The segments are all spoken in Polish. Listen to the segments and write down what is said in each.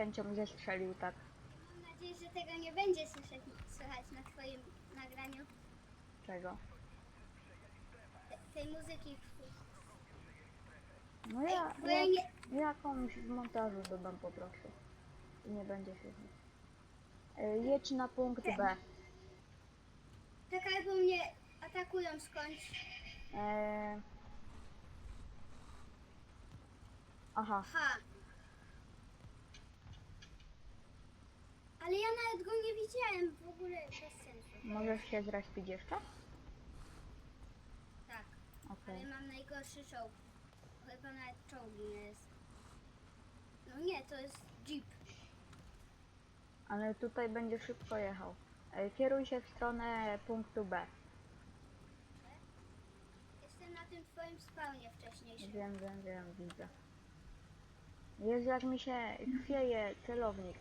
chęcią zestrzelił tak. Mam nadzieję, że tego nie będzie słyszeć, słychać na twoim nagraniu. Czego? Te, tej muzyki. No ja, Bo ja ja nie... jakąś w montażu dodam po prostu. I nie będzie się e, Jedź na punkt B. Czekaj, bo mnie atakują skądś. E... Aha, Ha. Ale ja nawet go nie widziałem w ogóle bez sensu. możesz się zrespić jeszcze? Tak, Okej. ale mam najgorszy czołg. Chyba nawet czołgi nie jest. No nie, to jest jeep. Ale tutaj będzie szybko jechał. E, Kieruj się w stronę punktu B. Jestem na tym twoim spawnie wcześniejszym. Wiem, wiem, wiem, widzę. Jezu, jak mi się chwieje celownik.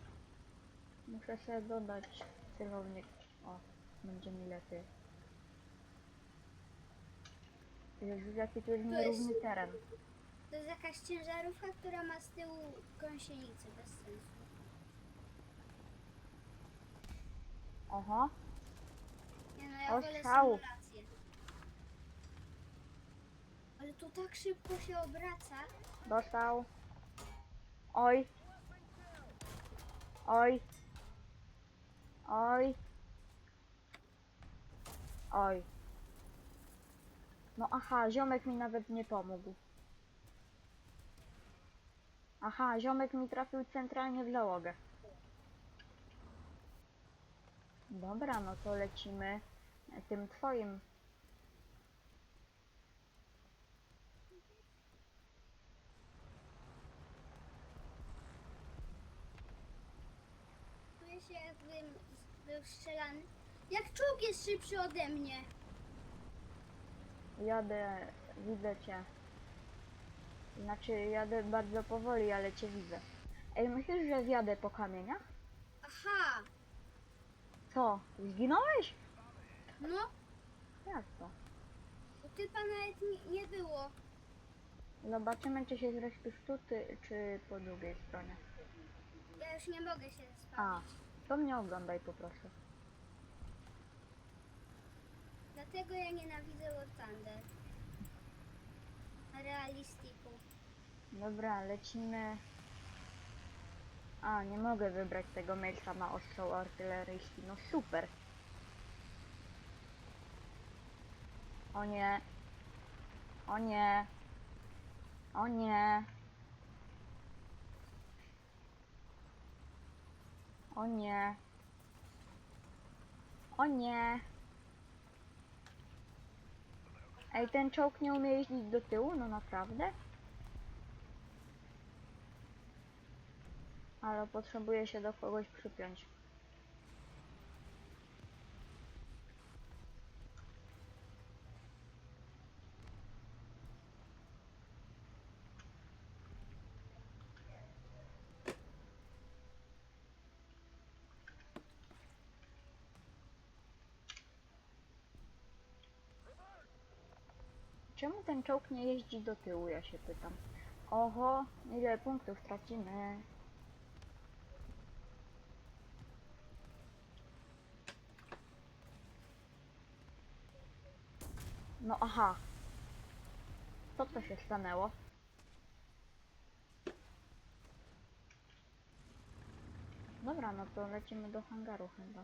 Muszę sobie dodać celownik. O, będzie mi lepiej. Jezu, jaki tu jest To jest- nierówny teren. To jest jakaś ciężarówka, która ma z tyłu gąsienicę bez sensu. Oho, Nie no, ja wolę Ostrzał. symulację. Ale to tak szybko się obraca. dostał. Oj. Oj. Oj. Oj. No aha, ziomek mi nawet nie pomógł. Aha, ziomek mi trafił centralnie w załogę. Dobra, no to lecimy tym twoim. Czuję się jakbym z- był strzelany. Jak czołg jest szybszy ode mnie. Jadę, widzę cię. Znaczy, jadę bardzo powoli, ale cię widzę. Ej, myślisz, że wjadę po kamieniach? Aha, Co? Zginąłeś? no, Jak to? to typa nawet nie, nie było. Zobaczymy, czy się zrespisz tu, ty, czy po drugiej stronie. Ja już nie mogę się A, spać. To mnie oglądaj po prostu. Dlatego ja nienawidzę War Thunder. Realistiku. Dobra, lecimy. A, nie mogę wybrać tego miejsca na ostrzał artyleryjski. No super. O nie. O nie. O nie. O nie. O nie. Ej, ten czołg nie umie jeździć do tyłu? No naprawdę? Ale potrzebuję się do kogoś przypiąć. Czemu ten czołg nie jeździ do tyłu, ja się pytam. Oho, ile punktów tracimy? No aha. Co to się stanęło? Dobra, no to lecimy do hangaru chyba.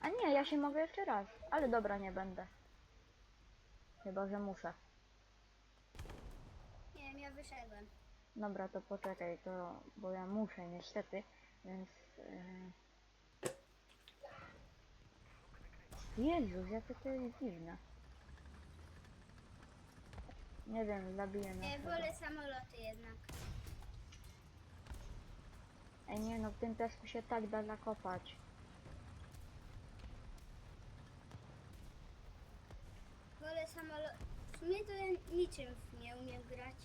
A nie, ja się mogę jeszcze raz. Ale dobra, nie będę. Chyba, że muszę. Nie wiem, ja wyszedłem. Dobra, to poczekaj, to, bo ja muszę niestety, więc... Yy... Jezus, jakie to jest dziwne. Nie wiem, zabiję na Nie, wolę samoloty jednak. Ej nie no, w tym piasku się tak da zakopać. Wolę samolot. Sumie to ja niczym nie umiem grać.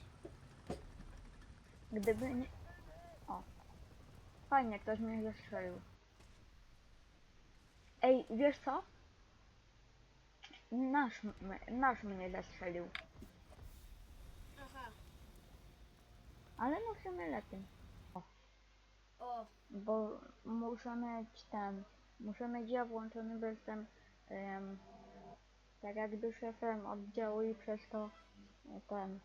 Gdyby nie... O. Fajnie, ktoś mnie zastrzelił. Ej, wiesz co? Nasz, nasz mnie zastrzelił. Aha. Ale sumie lepiej. O, Co? Bo muszę mieć ten, muszę mieć ja włączony, bo jestem em, tak jakby szefem oddziału i przez to e, ten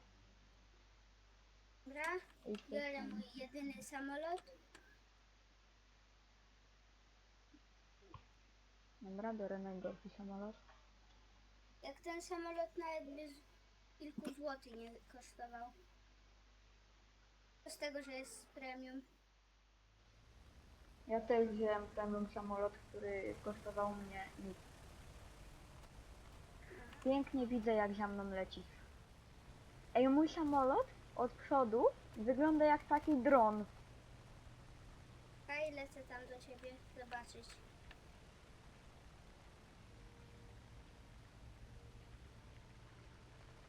Dobra, i przez biorę ten. mój jedyny samolot. Dobra, biorę najgorszy samolot. Jak ten samolot nawet by z kilku złotych nie kosztował. Z tego, że jest premium. Ja też wziąłem premium samolot, który kosztował mnie nic. Pięknie widzę jak za mną leci. Ej, mój samolot od przodu wygląda jak taki dron. Okej, lecę tam do ciebie zobaczyć.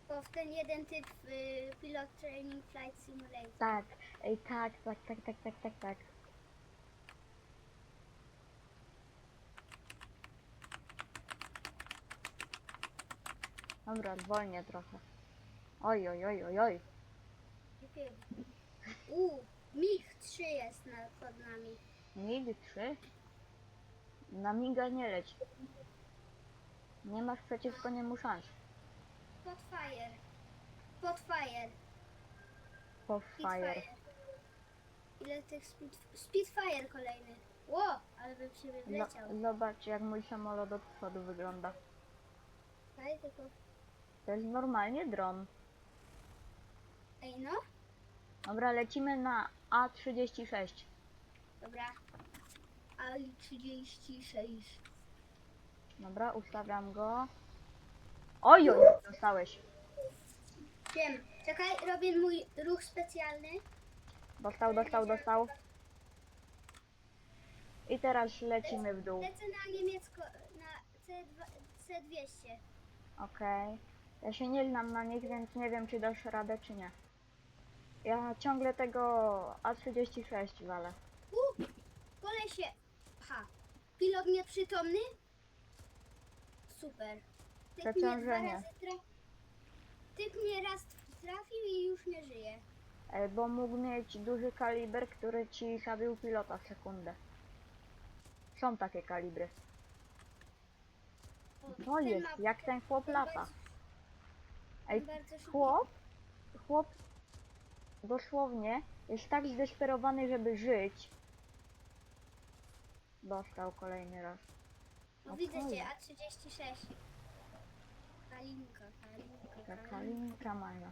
Bo w ten jeden typ y, Pilot Training Flight Simulator. Tak, ej, tak, tak, tak, tak, tak, tak, tak. Dobra, zwolnię trochę. Oj, oj, oj, oj, oj. U, MiG-3 jest na, pod nami. MiG 3? Na miga nie leć. Nie masz przeciwko niemu szans. Spotfire. Spotfire. Spotfire. Spitfire. Ile tych speed, Spitfire kolejny. Ło, ale bym się No, wyleciał. zobacz jak mój samolot od przodu wygląda. Daj tylko... To jest normalnie dron. Ej no, Dobra, lecimy na A36. dobra. Ali 36. Dobra, ustawiam go. Oj, oj, dostałeś. Wiem. Czekaj, robię mój ruch specjalny. Dostał, dostał, dostał. I teraz lecimy w dół. Lecę na niemiecko, na C2, C200. Okej. Ja się nie znam na nich, więc nie wiem, czy dasz radę, czy nie. Ja ciągle tego A36 walę. U, kolesie. Aha. Pilot nieprzytomny? Super. Typ mnie dwa Przeciążenie. razy tra- Typ mnie raz trafił i już nie żyje. E, Bo mógł mieć duży kaliber, który ci zabił pilota w sekundę. Są takie kalibry. O, To ten jest, ma- jak ten chłop lata. Ej, bardzo chłop, chłop dosłownie jest tak zdesperowany, żeby żyć. Dostał kolejny raz. No widzę cię, jest. A36. Kalinka, kalinka, Ta kalinka. kalinka moja.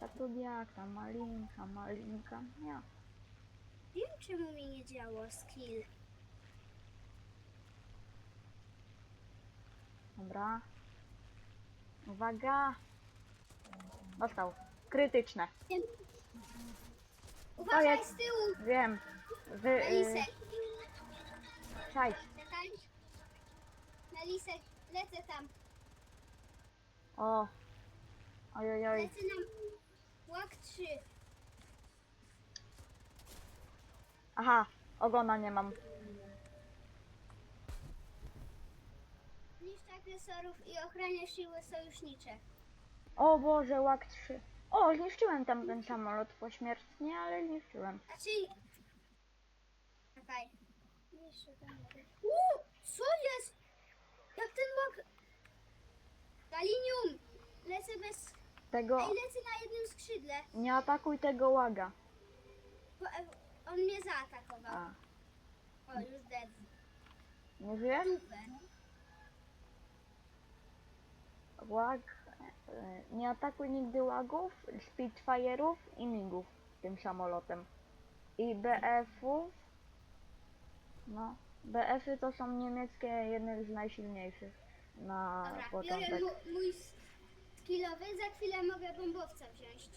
Czatudiaka, malinka, malinka. Ja. Wiem czemu mi nie działo skill. Dobra. Uwaga. Dostał. Krytyczne. Uważaj jest- z tyłu! Wiem. Wy... Na Y, lisek. cześć. Czekaj. Na lisek. Lecę tam. O. Oj, oj, oj. Lecę na łak 3. Aha. Ogona nie mam. Niszcz agresorów i ochrania siły sojusznicze. O Boże, łak 3. O, zniszczyłem tam ten samolot pośmiertnie, ale zniszczyłem. Znaczy... Czekaj. Uuu, co jest? Jak ten łak... Galinium! Lecę bez... Tego... Ej, lecę na jednym skrzydle. Nie atakuj tego łaga. Bo, e, on mnie zaatakował. A. O, już dead. Nie żyjesz? Super. Łag... e, Nie atakuj nigdy łagów, Spitfire'ów i migów tym samolotem. I BF-ów. No. BF-y to są niemieckie, jedne z najsilniejszych na Dobra, początek. mu, mój skillowy. Za chwilę mogę bombowca wziąć.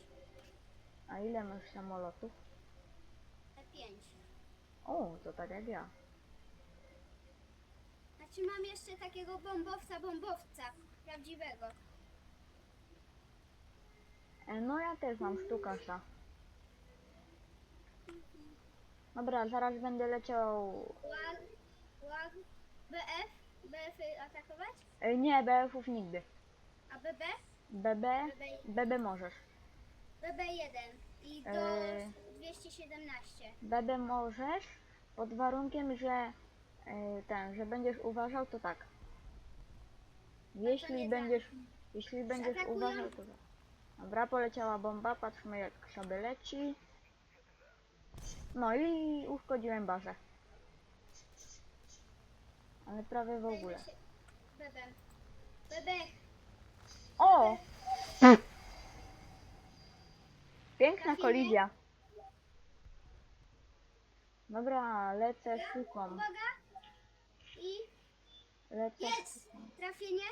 A ile masz samolotów? P5. O, to tak jak ja. Znaczy mam jeszcze takiego bombowca, bombowca. Prawdziwego. E, No ja też mam sztukasa. Dobra, zaraz będę leciał... Łag, łag, BF, BF -y atakować, E, Nie, BF-ów nigdy. a BB, BB, BB możesz. BB1 i do Eee. 217. BB możesz, Pod warunkiem, że e, ten, że będziesz uważał, to tak. Jeśli nie będziesz, jeśli będziesz uważał, to tak. Dobra, poleciała bomba, patrzmy jak sobie leci. No i uszkodziłem bazę. Ale prawie w ogóle. Bebem. Bebek, O! Piękna Trafimy? kolizja. Dobra, lecę uwaga. I Lecę jest trafienie.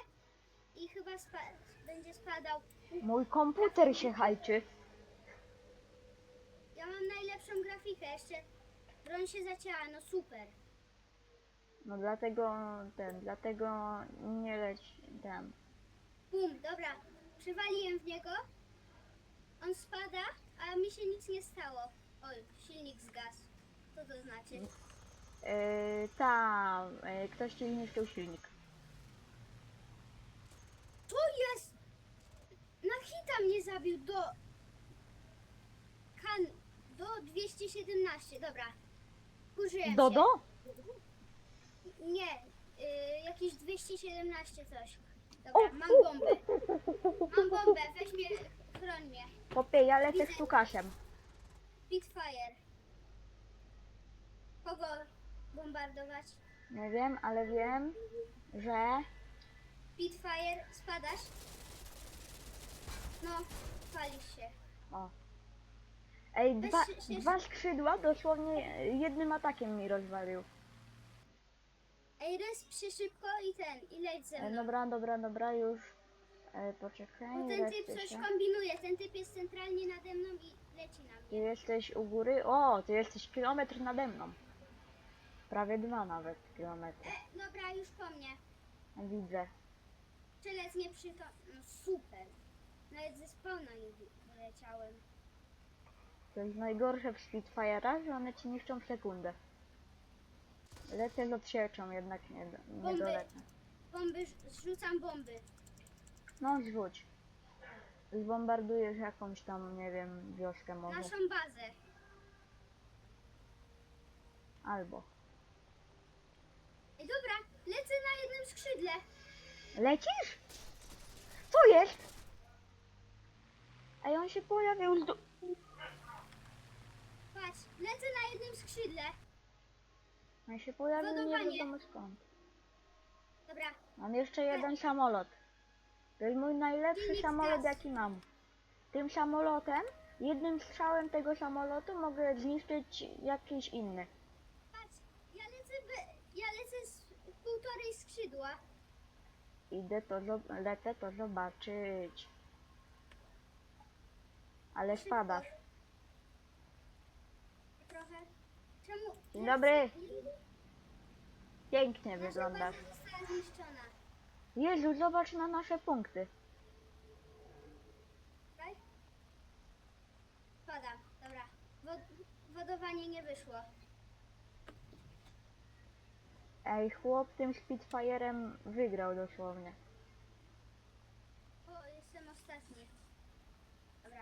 I chyba spa będzie spadał. Mój komputer się hajczy. Ja mam najlepszą grafikę, jeszcze broń się zacięła, no super. No dlatego ten, dlatego nie leć ten. Bum, dobra, przywaliłem w niego. On spada, a mi się nic nie stało. Oj, silnik zgasł. Co to znaczy? Yy, ta, yy, ktoś ci zniszczył silnik. To jest! Na hita mnie zabił do... Kan... Do 217, dobra. Kurzyłem Dodo? się. Nie, y, jakieś 217 coś. Dobra, mam bombę. Mam bombę, weź mnie, chroń mnie. Popie, ja lecę z Tukaszem. Spitfire. Kogo bombardować? Nie wiem, ale wiem, że Spitfire, spadasz? No, palisz się. o. Ej, Weź dwa, się- się- dwa skrzydła dosłownie jednym atakiem mi rozwalił. Ej, resp się szybko i ten, i leć ze E, mną. dobra, dobra, dobra, już. E, poczekaj, Bo ten typ coś się. kombinuje, ten typ jest centralnie nade mną i leci na Ty mnie. jesteś u góry? O, ty jesteś kilometr nade mną. Prawie dwa nawet kilometry. E, dobra, już po mnie. Widzę. Strzelec nie przytom... No super. Nawet ze spawna nie wy- wyleciałem. To jest najgorsze w Spitfire'ach, że one ci niszczą w sekundę. Lecę z odsieczą, jednak nie, do- nie Bomby. dolecę. Bomby, zrzucam bomby. No zrzuć. Zbombardujesz jakąś tam, nie wiem, wioskę może. Naszą bazę. Albo. Ej, dobra, lecę na jednym skrzydle. Lecisz? Co jest? Ej, on się pojawił z du- Patrz, lecę na jednym skrzydle. On się pojawił nie wiadomo skąd. Dobra, Mam jeszcze jeden samolot. To jest mój najlepszy samolot, jaki mam. Tym samolotem, jednym strzałem tego samolotu mogę zniszczyć jakiś inny. patrz, ja lecę, be, ja lecę z półtorej skrzydła. Idę to, zo- lecę to zobaczyć. Ale spadasz. Trochę. Czemu? Dzień dobry. Pięknie Nasza wyglądasz. baza została zniszczona. Jezu, zobacz na nasze punkty. Tak? Spadam, dobra. Wod, wodowanie nie wyszło. Ej, chłop tym Spitfire'em wygrał dosłownie. O, jestem ostatni. Dobra.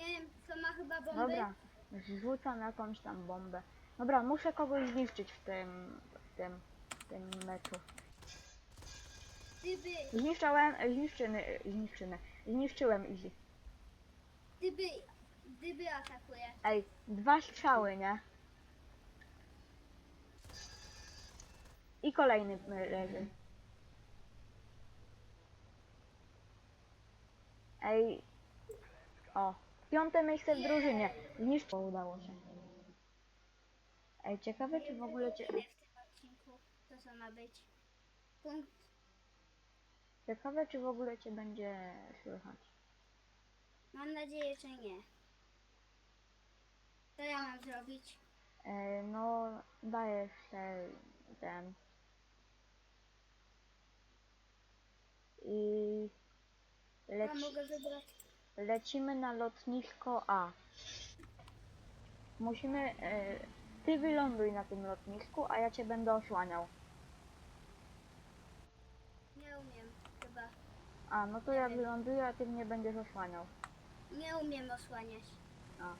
Nie wiem, to ma chyba bomby. Dobra, zrzucam jakąś tam bombę. Dobra, muszę kogoś zniszczyć w tym, w tym, w tym meczu. Gdyby, Zniszczałem, zniszczyny, zniszczyny, zniszczyłem Easy. gdyby, gdyby atakuje. Ej, dwa strzały, nie? I kolejny y, leży. Ej, o, piąte miejsce w drużynie. Zniszczyło, udało się. Ej, ciekawe czy w ogóle cię... W tym odcinku to co ma być. Punkt. Ciekawe czy w ogóle cię będzie słychać. Mam nadzieję, że nie. Co ja mam zrobić? E, no, dajesz się ten. I Ja leci, mogę wybrać. Lecimy na lotnisko A. Musimy. E, ty wyląduj na tym lotnisku, a ja cię będę osłaniał. Nie umiem chyba. A, no to ja wyląduję, a ty mnie będziesz osłaniał. Nie umiem osłaniać. A.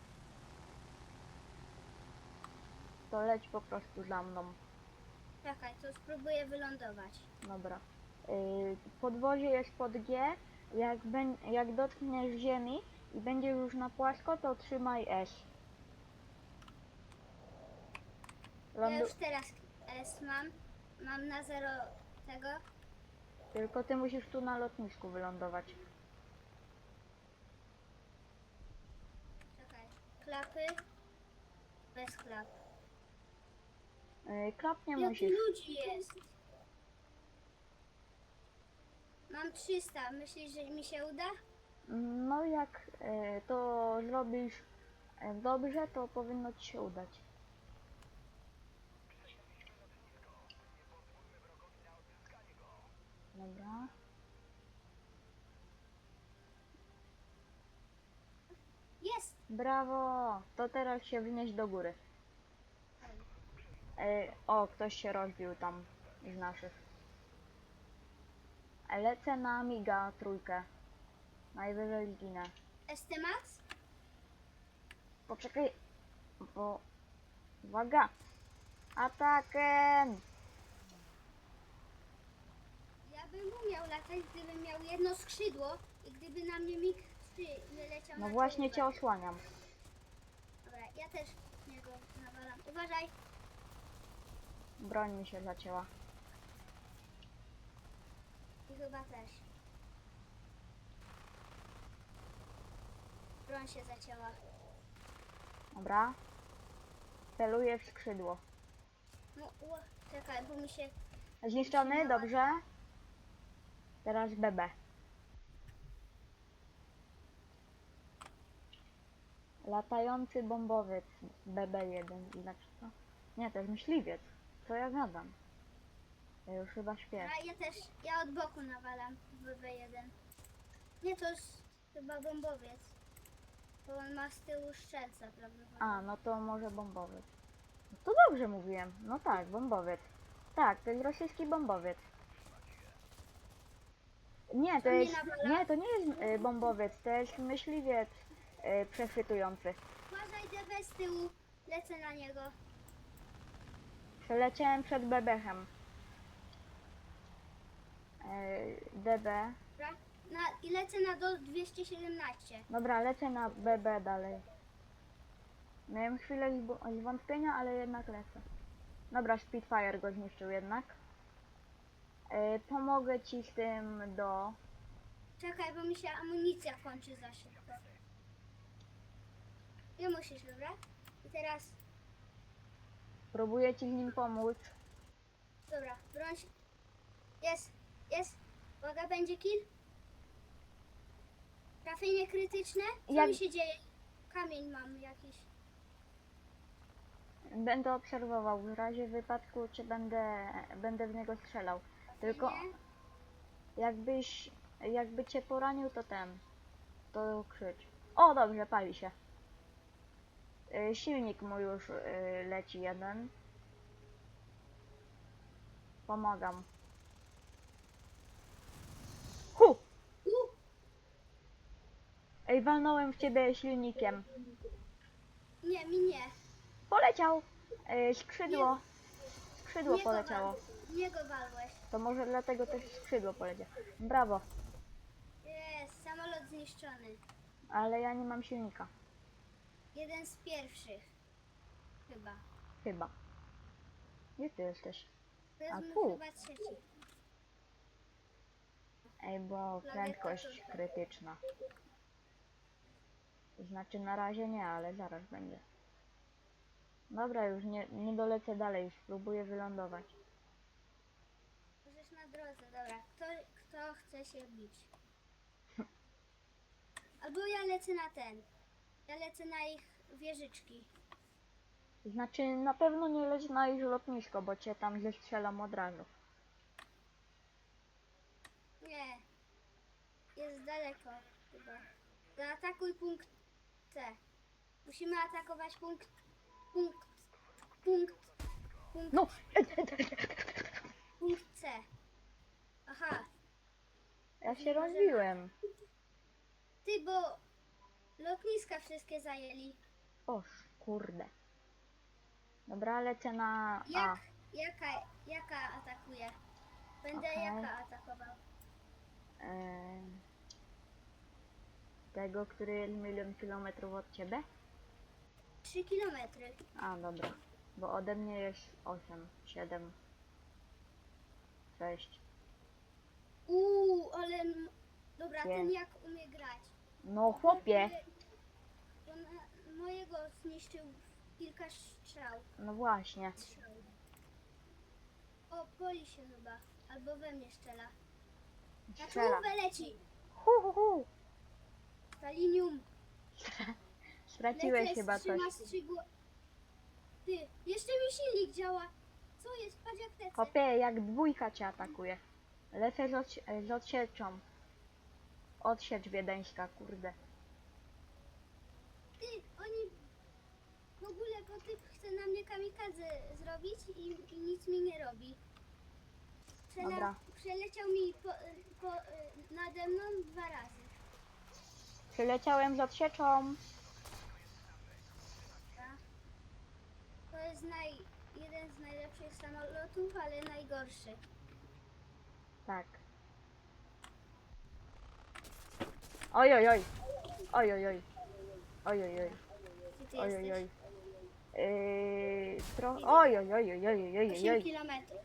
to leć po prostu za mną. Czekaj, to spróbuję wylądować. Dobra. Yy, podwozie jest pod G. Jak, ben, jak dotkniesz ziemi i będzie już na płasko, to trzymaj S. Ja Lądu... już teraz S mam. Mam na zero tego. Tylko ty musisz tu na lotnisku wylądować. Czekaj. Klapy. Bez klap. Yy, klap nie Jak musisz. ludzi jest. Mam 300. Myślisz, że mi się uda? No jak yy, to zrobisz yy, dobrze, to powinno ci się udać. Dobra. Jest! Brawo! To teraz się wnieść do góry. Ej, o, ktoś się rozbił tam z naszych. Lecę na Amiga trójkę. Najwyżej zginę. ST Max? Poczekaj, bo... Uwaga! Atakiem! Ja bym umiał latać, gdybym miał jedno skrzydło i gdyby na mnie mig 3 nie leciał No na właśnie cię osłaniam. Dobra, ja też niego nawalam. Uważaj! Broń mi się zacięła. I chyba też. Broń się zacięła. Dobra. Celuję w skrzydło. No, ło, czekaj, bo mi się... Zniszczony, dobrze. Teraz BB. Latający bombowiec BB1. Znaczy co? Nie, to jest myśliwiec. Co ja gadam? Ja już chyba śpię. A ja też, ja od boku nawalam w BB1. Nie, to jest chyba bombowiec. Bo on ma z tyłu strzelca prawdopodobnie. A, no to może bombowiec. No to dobrze mówiłem. No tak, bombowiec. Tak, to jest rosyjski bombowiec. Nie, to To nie jest. nawala? Nie, to nie jest y, bombowiec, to jest myśliwiec y, przechwytujący. Uważaj, DB z tyłu. Lecę na niego. Przeleciałem przed bebechem. DB. Dobra? Na, I lecę na do 217. Dobra, lecę na BB dalej. Miałem chwilę zbu- zwątpienia, ale jednak lecę. Dobra, Spitfire go zniszczył jednak. Y, pomogę ci z tym do... Czekaj, bo mi się amunicja kończy za szybko. Nie musisz, dobra? I teraz, Próbuję ci z nim pomóc. dobra, broń się. Jest, jest. Uwaga, będzie kill. Trafienie krytyczne. Co Jak- mi się dzieje? Kamień mam jakiś. Będę obserwował. W razie wypadku czy będę, będę w niego strzelał. Tylko Nie? jakbyś, jakby cię poranił, to ten, to krzycz. O, dobrze, pali się. Y, silnik mu już y, leci jeden. Pomagam. Hu! U, Ej, walnąłem w ciebie silnikiem. nie, mi nie. Poleciał! Skrzydło. Skrzydło Nie go poleciało. wal- Nie go walłeś. To może dlatego też skrzydło poleciało. Brawo, Jest, samolot zniszczony. ale ja nie mam silnika. Jeden z pierwszych. Chyba. Chyba. Gdzie ty jesteś? A tu. chyba trzeci. Ej, bo prędkość krytyczna. Znaczy na razie nie, ale zaraz będzie. Dobra, już nie, nie dolecę dalej, już spróbuję wylądować. Możesz na drodze, dobra. Kto, kto chce się bić? Albo ja lecę na ten. Ja lecę na ich wieżyczki. Znaczy na pewno nie leć na ich lotnisko, bo cię tam zestrzelam od razu. Nie. Jest daleko chyba. Zaatakuj punkt C. Musimy atakować punkt. Punkt. Punkt. Punkt, No! punkt C. Aha. Ja się rozbiłem. Ty, bo lotniska wszystkie zajęli. O kurde. Dobra, lecę na A. Jak, jaka, jaka atakuje? Będę Okej. jaka atakował? E, tego, który jest milion kilometrów od ciebie? 3 kilometry. A, dobra. Bo ode mnie jest 8, 7, 6. Uuu, ale... m- Dobra, ten Pięć. jak umie grać. No chłopie! Bo na, mojego zniszczył kilka strzał. No właśnie. strzał. O, boli się chyba. Albo we mnie strzela. Na Strzela. czołówę leci. Hu, hu, hu. Stalinium. Straciłeś chyba coś. trzyma strzygło. Ty, jeszcze mi silnik działa. Co jest? Patrz jak lecę. Chłopie, jak dwójka cię atakuje. Lecę z, odsi- z odsieczą. Odsiecz wiedeńska, kurde. Ty, oni w ogóle bo typ chce na mnie kamikadze zrobić i, i nic mi nie robi. Przela, Dobra. przeleciał mi po, po, nade mną dwa razy. Przyleciałem z odsieczą. To jest naj, jeden z najlepszych samolotów, ale najgorszy. Tak. Oj, oj, oj. Oj, oj, oj. Oj, oj, oj. Gdzie ty Oj, oj, jesteś? oj. Yy, tro... Oj, oj, oj, oj, oj, oj, oj, 8 oj. kilometrów.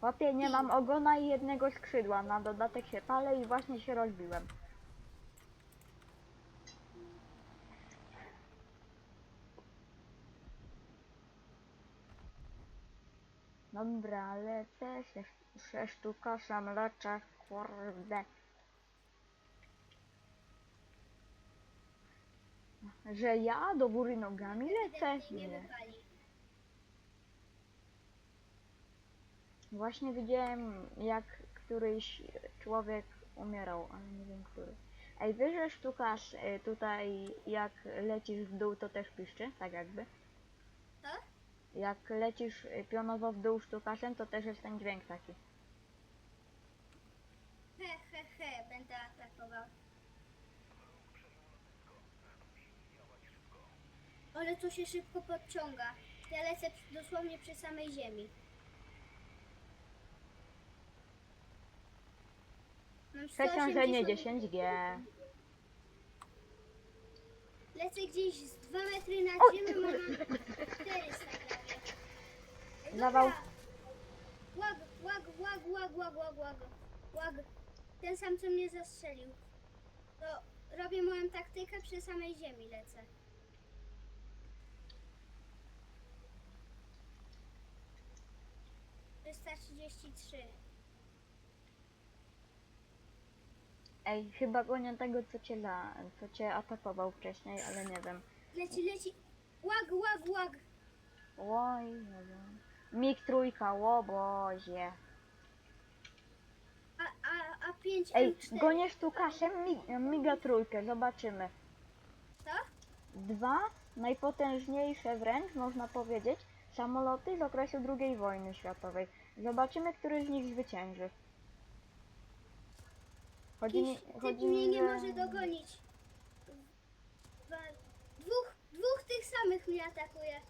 Chłopie, nie mam ogona i jednego skrzydła. Na dodatek się palę i właśnie się rozbiłem. Dobra, lecę się, sztukasem leczę, kurde. Że ja do góry nogami lecę? Nie. Właśnie widziałem, jak któryś człowiek umierał, ale nie wiem który. Ej, wiesz, że sztukarz y, tutaj, jak lecisz w dół, to też piszczy, tak jakby? Jak lecisz y, pionowo w dół sztukarzem, to też jest ten dźwięk taki. He, he, he, będę atakował. Ale to się szybko podciąga. Ja lecę dosłownie przy samej ziemi. Mam Przeciążenie 180 10G. Lecę gdzieś z 2 metry nad O! ziemią, a mam 400 prawie. Ej, Zawał. Łag, łag, łag, łag, łag, łag, łag. Łag. Ten sam, co mnie zastrzelił. To robię moją taktykę przy samej ziemi lecę. Trzysta trzydzieści trzy. Ej, chyba gonię tego, co cię, la, co cię atakował wcześniej, ale nie wiem. Leci, leci. Łag, łag, łag. Oj, nie wiem. Mig trójka, łobozie. A, a, a 5 Ej, M4. gonię sztukaszem, mig, miga trójkę, zobaczymy. Co? Dwa najpotężniejsze wręcz, można powiedzieć, samoloty z okresu II wojny światowej. Zobaczymy, który z nich zwycięży. Chodzi mi, Jakiś typ chodzi mnie mi, nie że... może dogonić. Dwa, dwóch, dwóch tych samych mnie atakuje.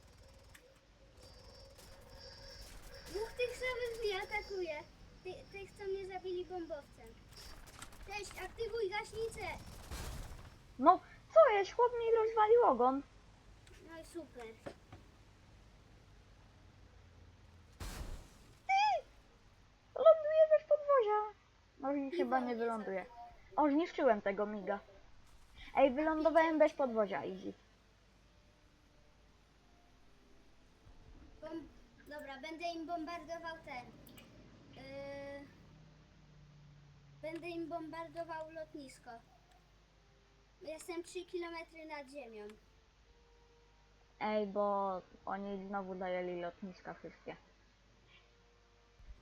Dwóch tych samych mnie atakuje. Ty, tych, co mnie zabili bombowcem. Cześć, aktywuj gaśnicę. No, co jest? Chłop mi rozwalił ogon. No i super. Ty! Ląduje bez podwozia. No i chyba nie wyląduje. O, zniszczyłem tego miga. Ej, wylądowałem bez podwozia, easy. Dobra, będę im bombardował ten. Yy... Będę im bombardował lotnisko. Jestem 3 km nad ziemią. Ej, bo oni znowu zajęli lotniska wszystkie.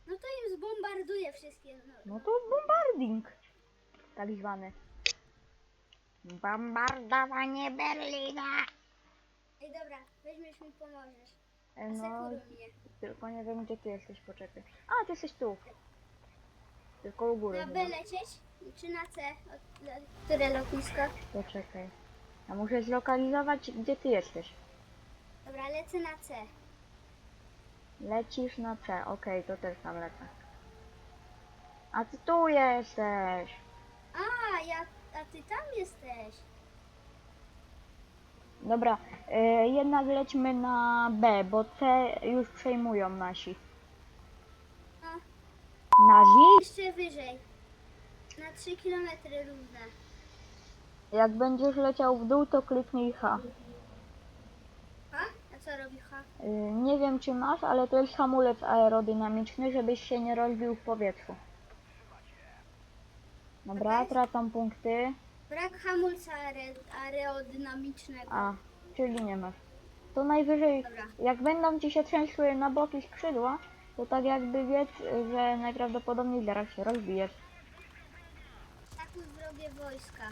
No to im zbombarduję wszystkie. No, No to bombarding. Tak zwany. Bombardowanie Berlina. Ej, dobra, weźmiesz mi pomożesz. E, No, tylko nie wiem gdzie ty jesteś, poczekaj. A, ty jesteś tu. Tylko u góry Na B chyba. lecieć? Czy na C? Od- le- Które lotnisko? Poczekaj. Ja muszę zlokalizować gdzie ty jesteś. Dobra, lecę na C. Lecisz na C, okej, to też tam lecę. A ty tu jesteś. A, ja, a ty tam jesteś. Dobra, y, jednak lećmy na B, bo C już przejmują nasi. No, Nazi? jeszcze wyżej. Na 3 km równe. Jak będziesz leciał w dół, to kliknij H. A? A co robi H? Y, nie wiem czy masz, ale to jest hamulec aerodynamiczny, żebyś się nie rozbił w powietrzu. Dobra, Okej. tracą punkty. Brak hamulca aerodynamicznego. A, czyli nie masz. To najwyżej, Dobra. jak będą ci się trzęsły na boki skrzydła, to tak jakby wiedz, że najprawdopodobniej zaraz się rozbijesz. Atakuj wrogie wojska.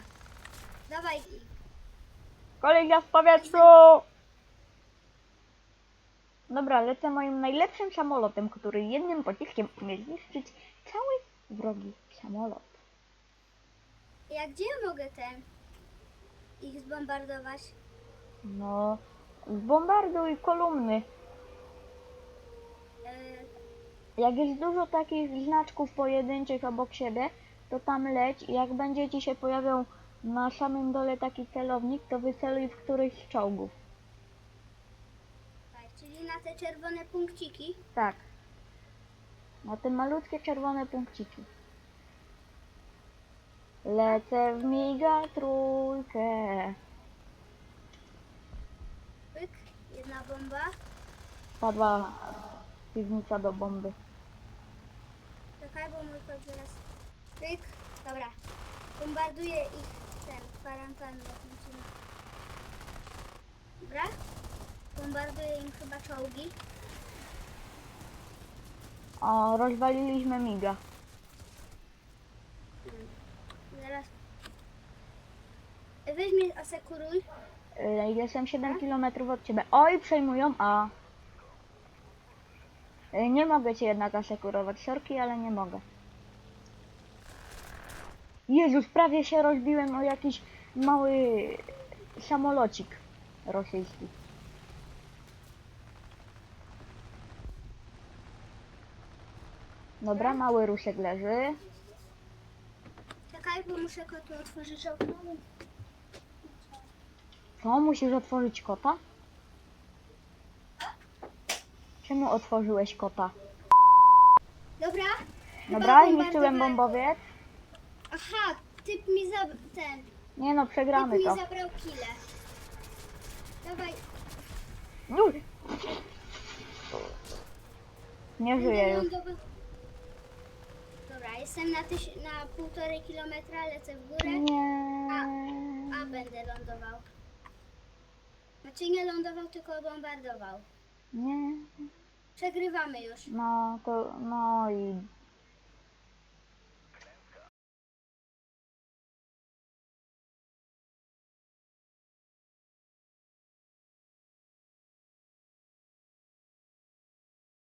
Dawaj ich. Kolega w powietrzu! Dobra, lecę moim najlepszym samolotem, który jednym pociskiem umie zniszczyć cały wrogi samolot. Ja gdzie ja mogę ten ich zbombardować? No, zbombarduj kolumny. E, Jak jest dużo takich znaczków pojedynczych obok siebie, to tam leć i jak będzie ci się pojawiał na samym dole taki celownik, to wyceluj w któryś z czołgów. tak, czyli na te czerwone punkciki. Tak. Na te malutkie czerwone punkciki. Lecę w miga trójkę. Pyk, jedna bomba. Padła piwnica do bomby. Czekaj, bo mój kot zaraz... Pyk, dobra. Bombarduję ich ten, kwarantannę. lecimy. Dobra. Bombarduję im chyba czołgi. O, rozwaliliśmy miga. Zaraz. E, Weź mnie asekuruj. Jestem 7 km od ciebie. Oj, przejmują A. Nie mogę cię jednak asekurować, sorki, ale nie mogę. Jezus, prawie się rozbiłem o jakiś mały samolocik rosyjski. Dobra, mały rusek leży. Czekaj, bo muszę kotu otworzyć okno. Co, musisz otworzyć kota? Czemu otworzyłeś kota? Dobra. chyba Dobra, zniszczyłem bombardowałem- bombowiec. Aha, typ mi za ten. Nie no, Typ przegramy mi to. zabrał kile. Dawaj, Już. Nie żyję już. Dobra, jestem na, tyś, na półtorej kilometra, lecę w górę. Nie. A będę lądował. Znaczy nie lądował, tylko bombardował. Nie. Przegrywamy już. No to, no i